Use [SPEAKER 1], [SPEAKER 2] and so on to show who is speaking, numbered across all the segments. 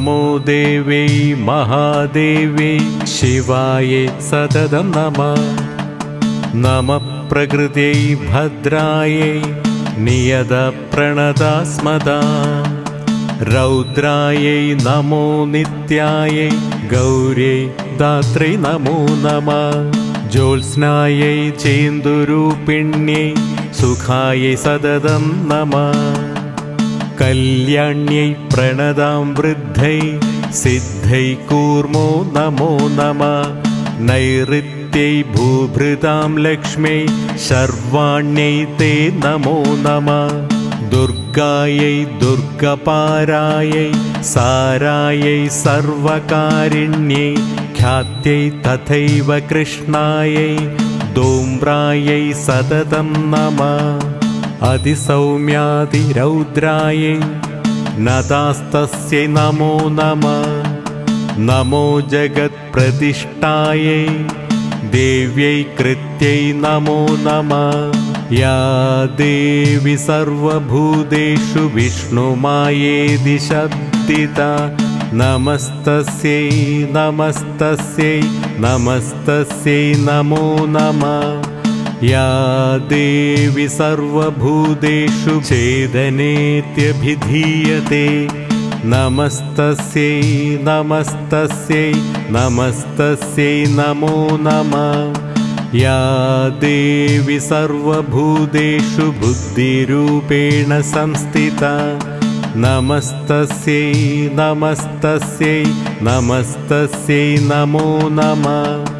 [SPEAKER 1] नमो देवै महादेव्यै शिवायै सततं नमः। नमः प्रकृत्यै भद्रायै नियतप्रणता स्मदा रौद्रायै नमो नित्यायै गौर्यै दात्रै नमो नमः। ज्योत्स्नायै चेन्दुरूपिण्यै सुखायै सततं नमः कल्याण्यै प्रणदां वृद्धै सिद्धै कूर्मो नमो नमः नैऋत्यै भूभृतां लक्ष्म्यै शर्वाण्यै ते नमो नमः दुर्गायै दुर्गपारायै सारायै सर्वकारिण्यै ख्यात्यै तथैव कृष्णायै दोम्रायै सततं नमः अतिसौम्यातिरौद्रायै नतास्तस्यै नमो नमः नमो जगत्प्रतिष्ठायै देव्यै कृत्यै नमो नमः। या देवि सर्वभूतेषु विष्णुमायेदि शब्दिता नमस्तस्यै नमस्तस्यै नमस्तस्यै नमो नमः या देवि सर्वभूतेषु छेदनेत्यभिधीयते। नमस्तस्यै नमस्तस्यै नमस्तस्यै नमो नमः। या देवि सर्वभूतेषु बुद्धिरूपेण संस्थिता। नमस्तस्यै नमस्तस्यै नमस्तस्यै नमो नमः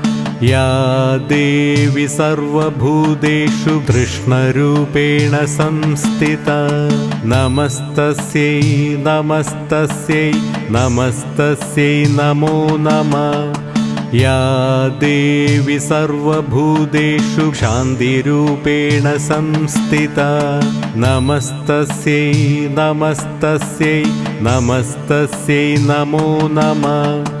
[SPEAKER 1] या देवि सर्वभूतेषु कृष्णरूपेण संस्थिता। नमस्तस्यै नमस्तस्यै नमस्तस्यै नमो नमः। या देवि सर्वभूतेषु शान्तिरूपेण संस्थिता। नमस्तस्यै नमस्तस्यै नमस्तस्यै नमो नमः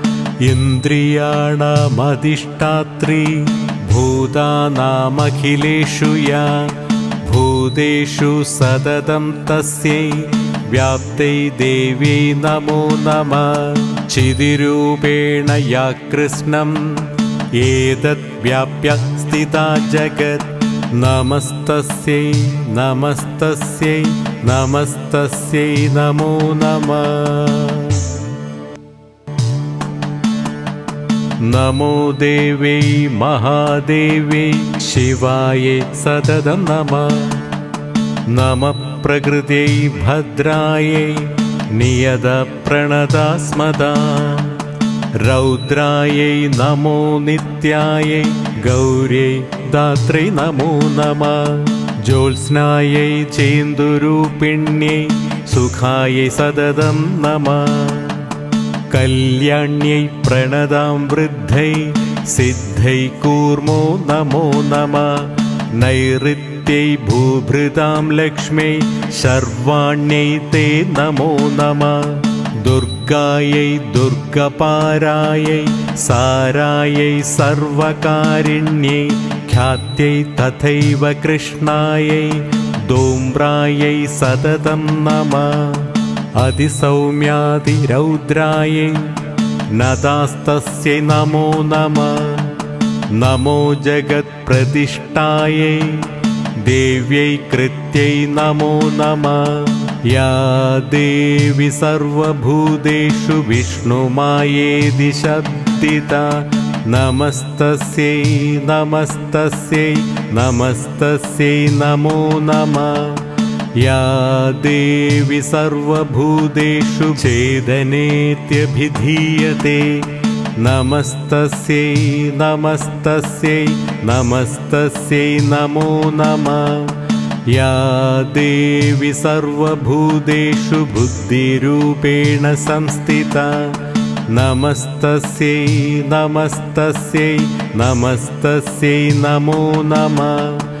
[SPEAKER 1] इन्द्रियाणामधिष्ठात्री भूतानामखिलेषु या भूतेषु सततं तस्यै व्याप्तै देव्यै नमो नमः चिदिरूपेण या कृष्णम् एतद्व्याप्य स्थिता जगत् नमस्तस्यै नमस्तस्यै नमस्तस्यै नमो नमः नमो देवै महादेव्यै शिवायै सततं नमः नमः प्रकृत्यै भद्रायै नियतप्रणता स्मदा रौद्रायै नमो नित्यायै गौर्यै दात्रै नमो नमः ज्योत्स्नायै चेन्दुरूपिण्यै सुखायै सततं नमः कल्याण्यै प्रणदां वृद्धै सिद्धै कूर्मो नमो नमः नैऋत्यै भूभृतां लक्ष्मै शर्वाण्यै ते नमो नमः दुर्गायै दुर्गपारायै सारायै सर्वकारिण्यै ख्यात्यै तथैव कृष्णायै दोम्रायै सततं नमः अधिसौम्यादिरौद्रायै नदास्तस्यै नमो नमः नमो जगत्प्रतिष्ठायै देव्यै कृत्यै नमो नमः। या देवि सर्वभूतेषु विष्णुमायेदि शब्दिता नमस्तस्यै नमस्तस्यै नमस्तस्यै नमो नमः या देवि सर्वभूतेषु छेदनेत्यभिधीयते। नमस्तस्यै नमस्तस्यै नमस्तस्यै नमो नमः। या देवि सर्वभूतेषु बुद्धिरूपेण संस्थिता। नमस्तस्यै नमस्तस्यै नमस्तस्यै नमो नमः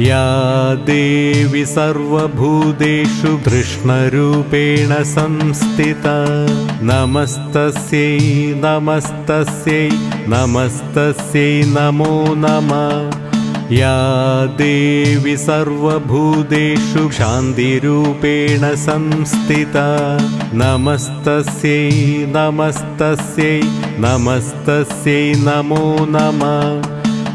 [SPEAKER 1] या देवि सर्वभूतेषु कृष्णरूपेण संस्थिता। नमस्तस्यै नमस्तस्यै नमस्तस्यै नमो नमः। या देवि सर्वभूतेषु शान्तिरूपेण संस्थिता। नमस्तस्यै नमस्तस्यै नमस्तस्यै नमो नमः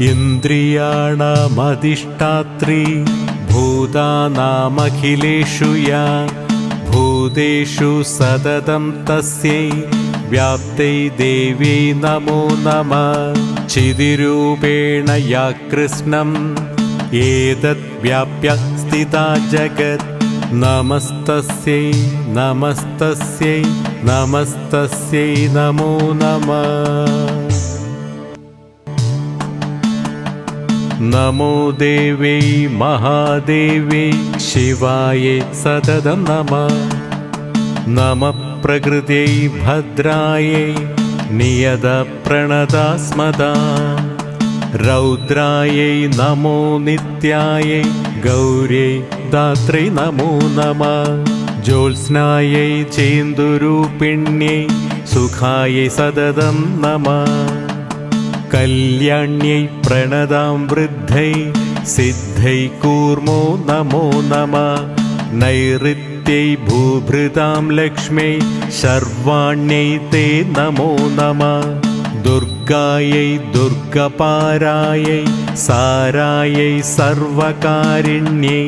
[SPEAKER 1] इन्द्रियाणामधिष्ठात्री भूतानामखिलेषु या भूतेषु सततं तस्यै व्याप्तै देव्यै नमो नमः चिदिरूपेण या कृष्णम् एतद्व्याप्य स्थिता जगत् नमस्तस्यै नमस्तस्यै नमस्तस्यै नमो नमः नमो देवै महादेवे शिवाय सततं नमः नमः प्रकृत्यै भद्रायै नियतप्रणदास्मदा रौद्रायै नमो नित्यायै गौर्यै दात्रै नमो नमः ज्योत्स्नायै चेन्दुरूपिण्यै सुखायै सततं नमः कल्याण्यै प्रणदां वृद्धै सिद्धै कूर्मो नमो नमः नैऋत्यै भूभृतां लक्ष्म्यै शर्वाण्यै ते नमो नमः दुर्गायै दुर्गपारायै सारायै सर्वकारिण्यै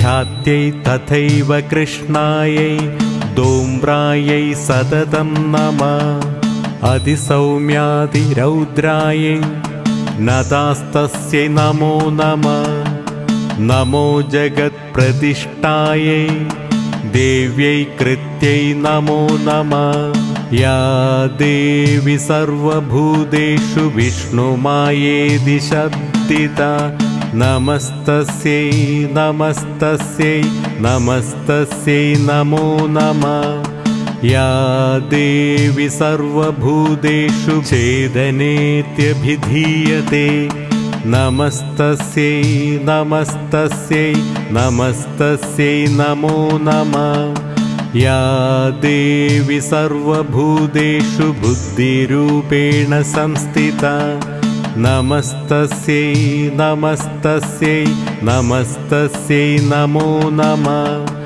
[SPEAKER 1] ख्यात्यै तथैव कृष्णायै दोम्रायै सततं नमः अधिसौम्यादिरौद्रायै नतास्तस्यै नमो नमः नमो जगत्प्रतिष्ठायै देव्यै कृत्यै नमो नमः या देवि सर्वभूतेषु विष्णुमायेदि शब्दिता नमस्तस्यै नमस्तस्यै नमस्तस्यै नमो नमः या देवि सर्वभूतेषु छेदनेत्यभिधीयते। नमस्तस्यै नमस्तस्यै नमस्तस्यै नमो नमः। या देवि सर्वभूतेषु बुद्धिरूपेण संस्थिता। नमस्तस्यै नमस्तस्यै नमस्तस्यै नमो नमः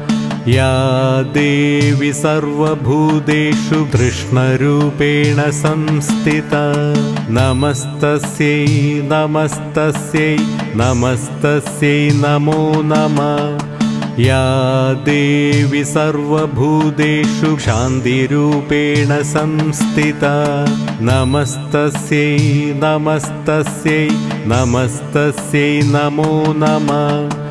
[SPEAKER 1] या देवि सर्वभूतेषु कृष्णरूपेण संस्थिता। नमस्तस्यै नमस्तस्यै नमस्तस्यै नमो नमः। या देवि सर्वभूतेषु शान्तिरूपेण संस्थिता। नमस्तस्यै नमस्तस्यै नमस्तस्यै नमो नमः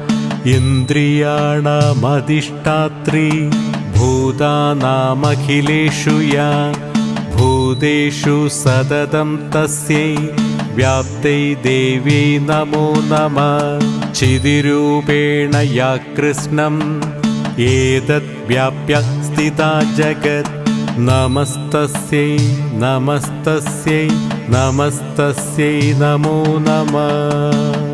[SPEAKER 1] इन्द्रियाणामधिष्ठात्री भूतानामखिलेषु या भूतेषु सततं तस्यै व्याप्तै देवी नमो नमः चिदिरूपेण या कृष्णम् एतद्व्याप्य स्थिता जगत् नमस्तस्यै नमस्तस्यै नमस्तस्यै नमो नमः